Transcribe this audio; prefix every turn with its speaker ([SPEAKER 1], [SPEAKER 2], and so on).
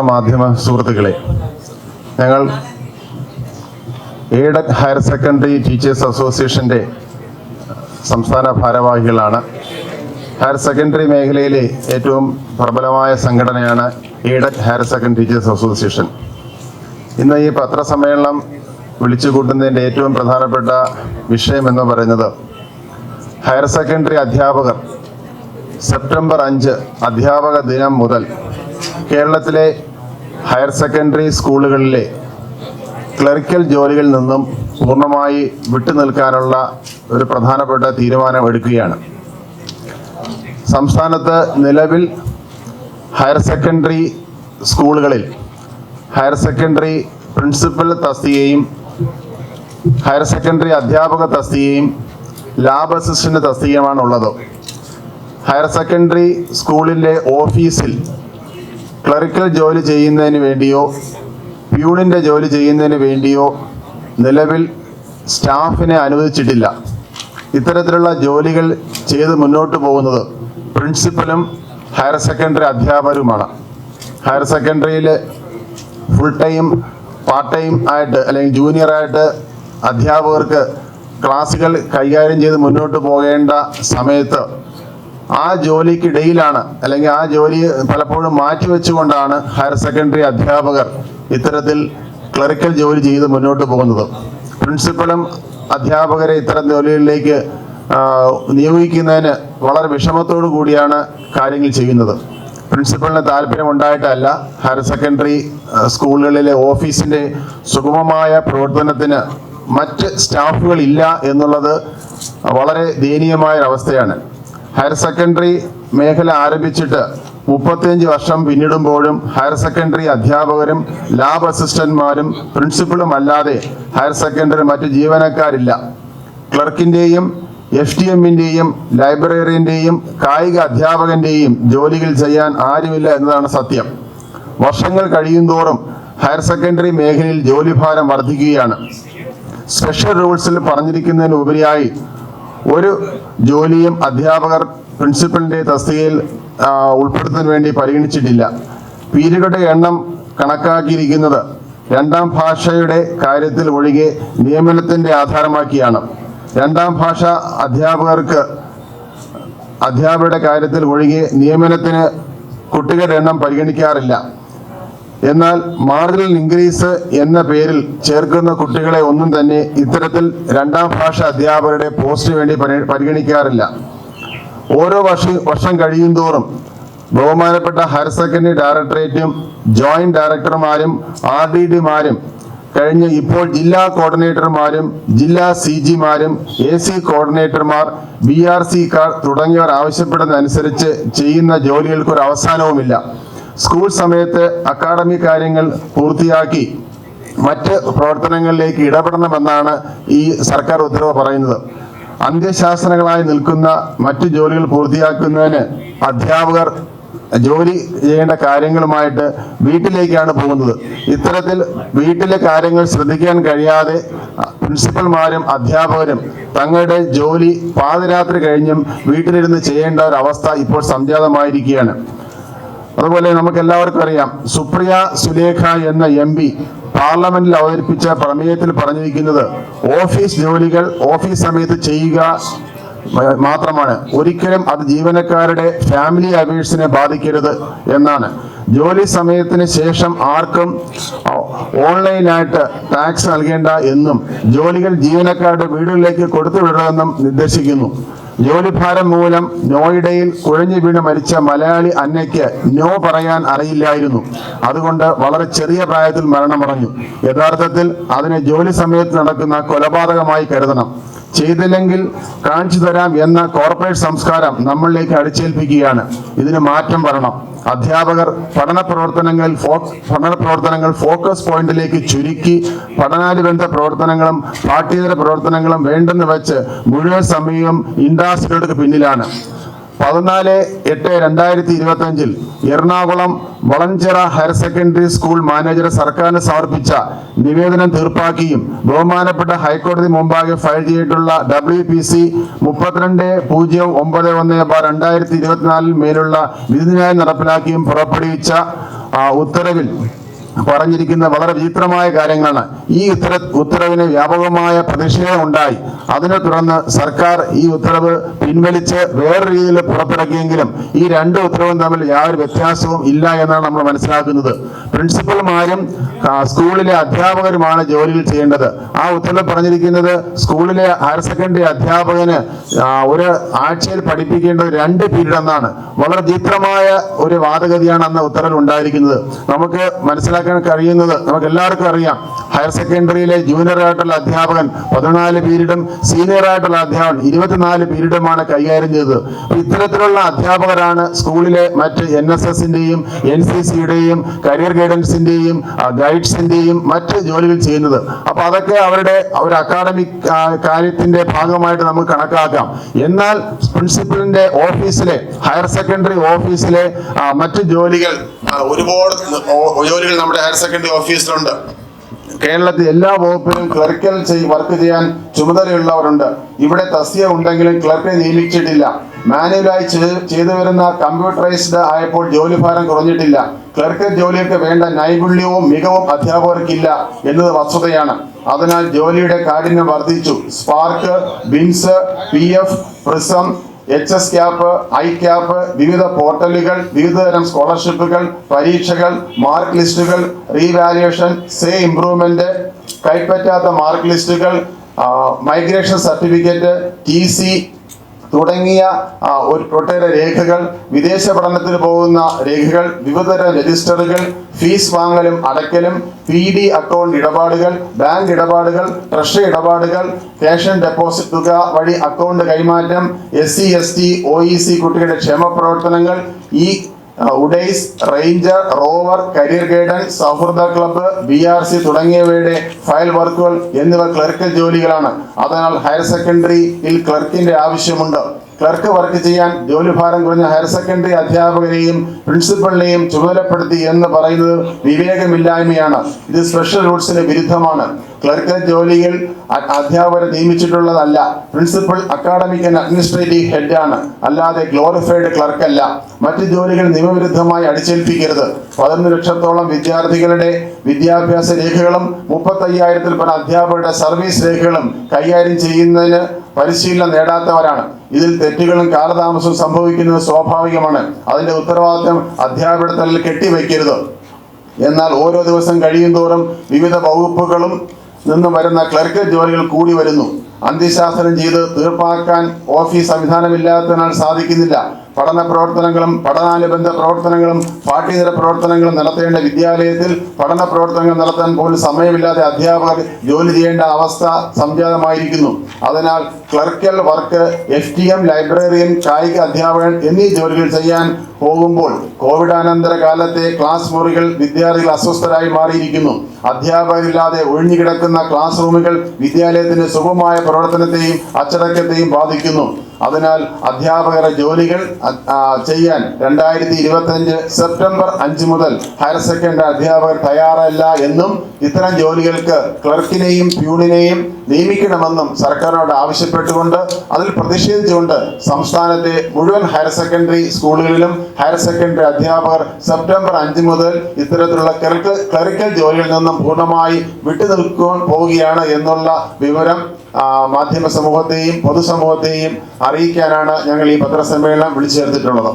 [SPEAKER 1] പത്രമാധ്യമ സുഹൃത്തുക്കളെ ഞങ്ങൾ aided higher secondary teachers അസോസിയേഷന്റെ സംസ്ഥാന ഭാരവാഹികളാണ്. ഹയർ സെക്കൻഡറി മേഖലയിലെ ഏറ്റവും പ്രബലമായ സംഘടനയാണ് aided higher secondary teachers association. ഇന്ന് ഈ പത്രസമ്മേളനം വിളിച്ചു കൂട്ടുന്നതിന്റെ ഏറ്റവും പ്രധാനപ്പെട്ട വിഷയം എന്ന് പറയുന്നത് ഹയർ സെക്കൻഡറി അധ്യാപകർ സെപ്റ്റംബർ അഞ്ച് അധ്യാപക ദിനം മുതൽ കേരളത്തിലെ ഹയർ സെക്കൻഡറി സ്കൂളുകളിലെ ക്ലറിക്കൽ ജോലികളിൽ നിന്നും പൂർണമായി വിട്ടുനിൽക്കാനുള്ള ഒരു പ്രധാനപ്പെട്ട തീരുമാനം എടുക്കുകയാണ് സംസ്ഥാനത്ത് നിലവിൽ ഹയർ സെക്കൻഡറി സ്കൂളുകളിൽ ഹയർ സെക്കൻഡറി പ്രിൻസിപ്പൽ തസ്തികയും ഹയർ സെക്കൻഡറി അധ്യാപക തസ്തികയും ലാബ് അസിസ്റ്റന്റ് തസ്തികയുമാണ് ഉള്ളത് ഹയർ സെക്കൻഡറി സ്കൂളിന്റെ ഓഫീസിൽ ക്ലറിക്കൽ ജോലി ചെയ്യുന്നതിന് വേണ്ടിയോ പ്യൂണിന്റെ ജോലി ചെയ്യുന്നതിന് വേണ്ടിയോ നിലവിൽ സ്റ്റാഫിനെ അനുവദിച്ചിട്ടില്ല. ഇത്തരത്തിലുള്ള ജോലികൾ ചെയ്ത് മുന്നോട്ട് പോകുന്നത് പ്രിൻസിപ്പലും ഹയർ സെക്കൻഡറി അധ്യാപകരുമാണ്. ഹയർ സെക്കൻഡറിയിൽ ഫുൾ ടൈം പാർട്ട് ടൈം ആയിട്ട് അല്ലെങ്കിൽ ജൂനിയറായിട്ട് അധ്യാപകർക്ക് ക്ലാസ്സുകൾ കൈകാര്യം ചെയ്ത് മുന്നോട്ട് പോകേണ്ട സമയത്ത് ആ ജോലിക്കിടയിലാണ് അല്ലെങ്കിൽ ആ ജോലി പലപ്പോഴും മാറ്റിവെച്ചുകൊണ്ടാണ് ഹയർ സെക്കൻഡറി അധ്യാപകർ ഇത്തരത്തിൽ ക്ലറിക്കൽ ജോലി ചെയ്ത് മുന്നോട്ട് പോകുന്നത്. പ്രിൻസിപ്പളും അധ്യാപകരെ ഇത്തരം ജോലികളിലേക്ക് നിയോഗിക്കുന്നതിന് വളരെ വിഷമത്തോടു കൂടിയാണ് കാര്യങ്ങൾ ചെയ്യുന്നത്. പ്രിൻസിപ്പലിന് താല്പര്യമുണ്ടായിട്ടല്ല ഹയർ സെക്കൻഡറി സ്കൂളുകളിലെ ഓഫീസിന്റെ സുഗമമായ പ്രവർത്തനത്തിന് മറ്റ് സ്റ്റാഫുകൾ ഇല്ല എന്നുള്ളത് വളരെ ദയനീയമായ അവസ്ഥയാണ് ഹയർ സെക്കൻഡറി മേഖല ആരംഭിച്ചിട്ട് മുപ്പത്തിയഞ്ച് വർഷം പിന്നിടുമ്പോഴും ഹയർ സെക്കൻഡറി അധ്യാപകരും ലാബ് അസിസ്റ്റന്റ്മാരും പ്രിൻസിപ്പളും അല്ലാതെ ഹയർ സെക്കൻഡറി മറ്റു ജീവനക്കാരില്ല. ക്ലർക്കിന്റെയും എഫ് ടി എമ്മിന്റെയും ലൈബ്രറിയന്റെയും കായിക അധ്യാപകന്റെയും ജോലികൾ ചെയ്യാൻ ആരുമില്ല എന്നതാണ് സത്യം. വർഷങ്ങൾ കഴിയുന്തോറും ഹയർ സെക്കൻഡറി മേഖലയിൽ ജോലിഭാരം വർദ്ധിക്കുകയാണ് സ്പെഷ്യൽ റൂൾസിൽ പറഞ്ഞിരിക്കുന്നതിന് ഉപരിയായി ഒരു ജോലിയും അധ്യാപകർ പ്രിൻസിപ്പലിന്റെ തസ്തികയിൽ ഉൾപ്പെടുത്തുന്നതിന് വേണ്ടി പരിഗണിച്ചിട്ടില്ല. പീരുകളുടെ എണ്ണം കണക്കാക്കിയിരിക്കുന്നത് രണ്ടാം ഭാഷയുടെ കാര്യത്തിൽ ഒഴികെ നിയമനത്തിന്റെ ആധാരമാക്കിയാണ്. രണ്ടാം ഭാഷ അധ്യാപകർക്ക് അധ്യാപകരുടെ കാര്യത്തിൽ ഒഴികെ നിയമനത്തിന് കുട്ടികളുടെ എണ്ണം പരിഗണിക്കാറില്ല. എന്നാൽ മാർജിനൽ ഇൻക്രീസ് എന്ന പേരിൽ ചേർക്കുന്ന കുട്ടികളെ ഒന്നും തന്നെ ഇത്തരത്തിൽ രണ്ടാം ഭാഷ അധ്യാപകരുടെ പോസ്റ്റിന് വേണ്ടി പരിഗണിക്കാറില്ല. ഓരോ വർഷ വർഷം കഴിയും തോറും ബഹുമാനപ്പെട്ട ഹയർ സെക്കൻഡറി ഡയറക്ടറേറ്റും ജോയിന്റ് ഡയറക്ടർമാരും ആർ ഡി ഡിമാരും കഴിഞ്ഞ് ഇപ്പോൾ ജില്ലാ കോർഡിനേറ്റർമാരും ജില്ലാ സി ജിമാരും എ സി കോർഡിനേറ്റർമാർ ബി ആർ സി കാർ തുടങ്ങിയവർ ആവശ്യപ്പെടുന്നതനുസരിച്ച് ചെയ്യുന്ന ജോലികൾക്ക് ഒരു അവസാനവുമില്ല സ്കൂൾ സമയത്ത് അക്കാഡമി കാര്യങ്ങൾ പൂർത്തിയാക്കി മറ്റ് പ്രവർത്തനങ്ങളിലേക്ക് ഇടപെടണമെന്നാണ് ഈ സർക്കാർ ഉത്തരവ് പറയുന്നത്. അന്ത്യശാസനകളായി നിൽക്കുന്ന മറ്റ് ജോലികൾ പൂർത്തിയാക്കുന്നതിന് അധ്യാപകർ ജോലി ചെയ്യേണ്ട കാര്യങ്ങളുമായിട്ട് വീട്ടിലേക്കാണ് പോകുന്നത്. ഇത്തരത്തിൽ വീട്ടിലെ കാര്യങ്ങൾ ശ്രദ്ധിക്കാൻ കഴിയാതെ പ്രിൻസിപ്പൽമാരും അധ്യാപകരും തങ്ങളുടെ ജോലി പാതിരാത്രി കഴിഞ്ഞും വീട്ടിലിരുന്ന് ചെയ്യേണ്ട ഒരു അവസ്ഥ ഇപ്പോൾ സംജാതമായിരിക്കുകയാണ്. അതുപോലെ നമുക്ക് എല്ലാവർക്കും അറിയാം സുപ്രിയ സുലേഖ എന്ന എം പി പാർലമെന്റിൽ അവതരിപ്പിച്ച പ്രമേയത്തിൽ പറഞ്ഞിരിക്കുന്നത് ഓഫീസ് ജോലികൾ ഓഫീസ് സമയത്ത് ചെയ്യുക മാത്രമാണ്. ഒരിക്കലും അത് ജീവനക്കാരുടെ ഫാമിലി അഫയേഴ്സിനെ ബാധിക്കരുത് എന്നാണ്. ജോലി സമയത്തിന് ശേഷം ആർക്കും ഓൺലൈനായിട്ട് ടാക്സ് നൽകേണ്ട എന്നും ജോലികൾ ജീവനക്കാരുടെ വീടുകളിലേക്ക് കൊടുത്തുവിടണമെന്നും നിർദ്ദേശിക്കുന്നു. ജോലിഭാരം മൂലം നോയിഡയിൽ കുഴഞ്ഞു വീണ് മരിച്ച മലയാളി അന്നയ്ക്ക് നോ പറയാൻ അറിയില്ലായിരുന്നു. അതുകൊണ്ട് വളരെ ചെറിയ പ്രായത്തിൽ മരണമടഞ്ഞു. യഥാർത്ഥത്തിൽ അതിനെ ജോലി സമയത്ത് നടക്കുന്ന കൊലപാതകമായി കരുതണം. ചെയ്തില്ലെങ്കിൽ കാണിച്ചു തരാം എന്ന കോർപ്പറേറ്റ് സംസ്കാരം നമ്മളിലേക്ക് അടിച്ചേൽപ്പിക്കുകയാണ്. ഇതിന് മാറ്റം വരണം. അധ്യാപകർ പഠന പ്രവർത്തനങ്ങളിൽ ഫോ പഠന പ്രവർത്തനങ്ങൾ ഫോക്കസ് പോയിന്റിലേക്ക് ചുരുക്കി പഠനാനുബന്ധ പ്രവർത്തനങ്ങളും പാഠ്യേതര പ്രവർത്തനങ്ങളും വേണ്ടെന്ന് വെച്ച് മുഴുവൻ സമയവും ഇൻഡാസ്ട്രികൾക്ക് പിന്നിലാണ്. പതിനാല് എട്ട് രണ്ടായിരത്തി ഇരുപത്തി അഞ്ചിൽ Ernakulam Valanchira higher secondary school manager സർക്കാരിന് സമർപ്പിച്ച നിവേദനം തീർപ്പാക്കിയും ബഹുമാനപ്പെട്ട ഹൈക്കോടതി മുമ്പാകെ ഫയൽ ചെയ്തിട്ടുള്ള ഡബ്ല്യു പി സി മുപ്പത്തിരണ്ട് പൂജ്യം ഒമ്പത് ഒന്ന് ബാർ രണ്ടായിരത്തി ഇരുപത്തിനാലിൽ മേലുള്ള വിധിന്യായം നടപ്പിലാക്കിയും പുറപ്പെടുവിച്ച ഉത്തരവിൽ പറഞ്ഞിരിക്കുന്ന വളരെ വിചിത്രമായ കാര്യങ്ങളാണ്. ഈ ഉത്തര ഉത്തരവിന് വ്യാപകമായ പ്രതിഷേധം ഉണ്ടായി. അതിനെ തുടർന്ന് സർക്കാർ ഈ ഉത്തരവ് പിൻവലിച്ച് വേറെ രീതിയിൽ പുറത്തിറക്കിയെങ്കിലും ഈ രണ്ട് ഉത്തരവും തമ്മിൽ യാതൊരു വ്യത്യാസവും ഇല്ല എന്നാണ് നമ്മൾ മനസ്സിലാക്കുന്നത്. പ്രിൻസിപ്പൽമാരും സ്കൂളിലെ അധ്യാപകരുമാണ് ജോലിയിൽ ചെയ്യേണ്ടത്. ആ ഉത്തരവ് പറഞ്ഞിരിക്കുന്നത് സ്കൂളിലെ ഹയർ സെക്കൻഡറി അധ്യാപകന് ഒരു ആഴ്ചയിൽ പഠിപ്പിക്കേണ്ട രണ്ട് പീരീഡ് എന്നാണ്. വളരെ വിചിത്രമായ ഒരു വാദഗതിയാണ് അന്ന് ഉത്തരവിൽ ഉണ്ടായിരിക്കുന്നത്. നമുക്ക് മനസ്സിലാക്കാൻ കഴിയുന്നത് നമുക്ക് എല്ലാവർക്കും അറിയാം. ഹയർ സെക്കൻഡറിയിലെ ജൂനിയർ ആയിട്ടുള്ള അധ്യാപകൻ പതിനാല് പീരീഡും സീനിയർ ആയിട്ടുള്ള അധ്യാപകൻ ഇരുപത്തിനാല് പീരീഡുമാണ് കൈകാര്യം ചെയ്തത്. ഇത്തരത്തിലുള്ള അധ്യാപകരാണ് സ്കൂളിലെ മറ്റ് എൻ എസ് എസിന്റെയും എൻ സി സിയുടെയും കരിയർ ഗൈഡൻസിന്റെയും ഗൈഡ്സിന്റെയും മറ്റ് ജോലികൾ ചെയ്യുന്നത്. അപ്പൊ അതൊക്കെ അവരുടെ ഒരു അക്കാഡമിക് കാര്യത്തിന്റെ ഭാഗമായിട്ട് നമുക്ക് കണക്കാക്കാം. എന്നാൽ പ്രിൻസിപ്പലിന്റെ ഓഫീസിലെ ഹയർ സെക്കൻഡറി ഓഫീസിലെ മറ്റ് ജോലികൾ ഒരുപാട് ജോലികൾ നമ്മുടെ ഹയർ സെക്കൻഡറി ഓഫീസിലുണ്ട്. കേരളത്തിൽ എല്ലാ വകുപ്പിലും ക്ലർക്കൽ വർക്ക് ചെയ്യാൻ ചുമതലയുള്ളവരുണ്ട്. ഇവിടെ തസ്തിക ഉണ്ടെങ്കിലും ക്ലർക്കിനെ നിയമിച്ചിട്ടില്ല. മാനുവലായി ചെയ്ത് വരുന്ന കമ്പ്യൂട്ടറൈസ്ഡ് ആയപ്പോൾ ജോലിഭാരം കുറഞ്ഞിട്ടില്ല. ക്ലർക്ക് ജോലിയൊക്കെ വേണ്ട നൈപുണ്യവും മികവും അധ്യാപകർക്കില്ല എന്നത് വസ്തുതയാണ്. അതിനാൽ ജോലിയുടെ കാഠിന്യം വർദ്ധിച്ചു. Spark Bins P F prism H S cap I cap വിവിധ പോർട്ടലുകൾ വിവിധതരം സ്കോളർഷിപ്പുകൾ പരീക്ഷകൾ മാർക്ക് ലിസ്റ്റുകൾ റീവാലുവേഷൻ സേ ഇംപ്രൂവ്മെന്റ് കൈപ്പറ്റാത്ത മാർക്ക് ലിസ്റ്റുകൾ മൈഗ്രേഷൻ സർട്ടിഫിക്കറ്റ് ടി സി തുടങ്ങിയ ഒരു ഒട്ടേറെ രേഖകൾ വിദേശ പഠനത്തിന് പോകുന്ന രേഖകൾ വിവിധതരം രജിസ്റ്ററുകൾ ഫീസ് വാങ്ങലും അടയ്ക്കലും പി ഡി അക്കൗണ്ട് ഇടപാടുകൾ ബാങ്ക് ഇടപാടുകൾ ട്രഷറി ഇടപാടുകൾ ക്യാഷ് ആൻഡ് ഡെപ്പോസിറ്റ് തുക വഴി അക്കൗണ്ട് കൈമാറ്റം S C S T O E C കുട്ടികളുടെ ക്ഷേമ പ്രവർത്തനങ്ങൾ ഈ UDISE ranger rover career guidance സൗഹൃദ ക്ലബ്ബ് ബി ആർ സി തുടങ്ങിയവയുടെ ഫയൽ വർക്കുകൾ എന്നിവ ക്ലർക്കൽ ജോലികളാണ്. അതിനാൽ ഹയർ സെക്കൻഡറിയിൽ ക്ലർക്കിന്റെ ആവശ്യമുണ്ട്. ക്ലർക്ക് വർക്ക് ചെയ്യാൻ ജോലിഭാരം കുറഞ്ഞ ഹയർ സെക്കൻഡറി അധ്യാപകരെയും പ്രിൻസിപ്പളിനെയും ചുമതലപ്പെടുത്തി എന്ന് പറയുന്നത് വിവേകമില്ലായ്മയാണ്. ഇത് സ്പെഷ്യൽ റൂൾസിന് വിരുദ്ധമാണ്. ക്ലർക്ക് ജോലിയിൽ അധ്യാപകരെ നിയമിച്ചിട്ടുള്ളതല്ല. പ്രിൻസിപ്പൽ അക്കാഡമിക് ആൻഡ് അഡ്മിനിസ്ട്രേറ്റീവ് ഹെഡാണ്. അല്ലാതെ ഗ്ലോറിഫൈഡ് ക്ലർക്ക് അല്ല മറ്റ് ജോലികൾ നിയമവിരുദ്ധമായി അടിച്ചേൽപ്പിക്കരുത്. പതിനൊന്ന് ലക്ഷത്തോളം വിദ്യാർത്ഥികളുടെ വിദ്യാഭ്യാസ രേഖകളും മുപ്പത്തയ്യായിരത്തിൽ പല അധ്യാപകരുടെ സർവീസ് രേഖകളും കൈകാര്യം ചെയ്യുന്നതിന് പരിശീലനം നേടാത്തവരാണ്. ഇതിൽ തെറ്റുകളും കാലതാമസവും സംഭവിക്കുന്നത് സ്വാഭാവികമാണ്. അതിന്റെ ഉത്തരവാദിത്വം അധ്യാപകരുടെ തലയിൽ കെട്ടിവെക്കരുത് എന്നാൽ ഓരോ ദിവസം കഴിയും തോറും വിവിധ വകുപ്പുകളും നിന്നും വരുന്ന ക്ലർക്ക് ജോലികൾ കൂടി വരുന്നു. അന്ത്യശാസനം ചെയ്ത് തീർപ്പാക്കാൻ ഓഫീസ് സംവിധാനമില്ലാത്തതിനാൽ സാധിക്കുന്നില്ല. പഠന പ്രവർത്തനങ്ങളും പഠനാനുബന്ധ പ്രവർത്തനങ്ങളും പാഠ്യേതര പ്രവർത്തനങ്ങളും നടത്തേണ്ട വിദ്യാലയത്തിൽ പഠന പ്രവർത്തനങ്ങൾ നടത്താൻ പോലും സമയമില്ലാതെ അധ്യാപകർ ജോലി ചെയ്യേണ്ട അവസ്ഥ സംജാതമായിരിക്കുന്നു. അതിനാൽ clerical work F T M librarian കായിക അധ്യാപകൻ എന്നീ ജോലികൾ ചെയ്യാൻ പോകുമ്പോൾ കോവിഡാനന്തര കാലത്തെ ക്ലാസ് മുറികൾ വിദ്യാർത്ഥികൾ അസ്വസ്ഥരായി മാറിയിരിക്കുന്നു. അധ്യാപകരില്ലാതെ ഒഴിഞ്ഞുകിടക്കുന്ന ക്ലാസ് റൂമുകൾ വിദ്യാലയത്തിന്റെ സുഗമമായ പ്രവർത്തനത്തെയും അച്ചടക്കത്തെയും ബാധിക്കുന്നു. അതിനാൽ അധ്യാപകരുടെ ജോലികൾ ചെയ്യാൻ രണ്ടായിരത്തി ഇരുപത്തഞ്ച് സെപ്റ്റംബർ അഞ്ച് മുതൽ ഹയർ സെക്കൻഡറി അധ്യാപകർ തയ്യാറല്ല എന്നും ഇത്തരം ജോലികൾക്ക് ക്ലർക്കിനെയും പ്യൂണിനെയും നിയമിക്കണമെന്നും സർക്കാരിനോട് ആവശ്യപ്പെട്ടുകൊണ്ട് അതിൽ പ്രതിഷേധിച്ചുകൊണ്ട് സംസ്ഥാനത്തെ മുഴുവൻ ഹയർ സെക്കൻഡറി സ്കൂളുകളിലും ഹയർ സെക്കൻഡറി അധ്യാപകർ സെപ്റ്റംബർ അഞ്ച് മുതൽ ഇത്തരത്തിലുള്ള ക്ലറിക്കൽ ക്ലറിക്കൽ ജോലിയിൽ നിന്നും പൂർണമായി വിട്ടുനിൽക്കാൻ പോവുകയാണ് എന്നുള്ള വിവരം മാധ്യമ സമൂഹത്തെയും പൊതുസമൂഹത്തെയും അറിയിക്കാനാണ് ഞങ്ങൾ ഈ പത്രസമ്മേളനം വിളിച്ചു ചേർത്തിട്ടുള്ളത്.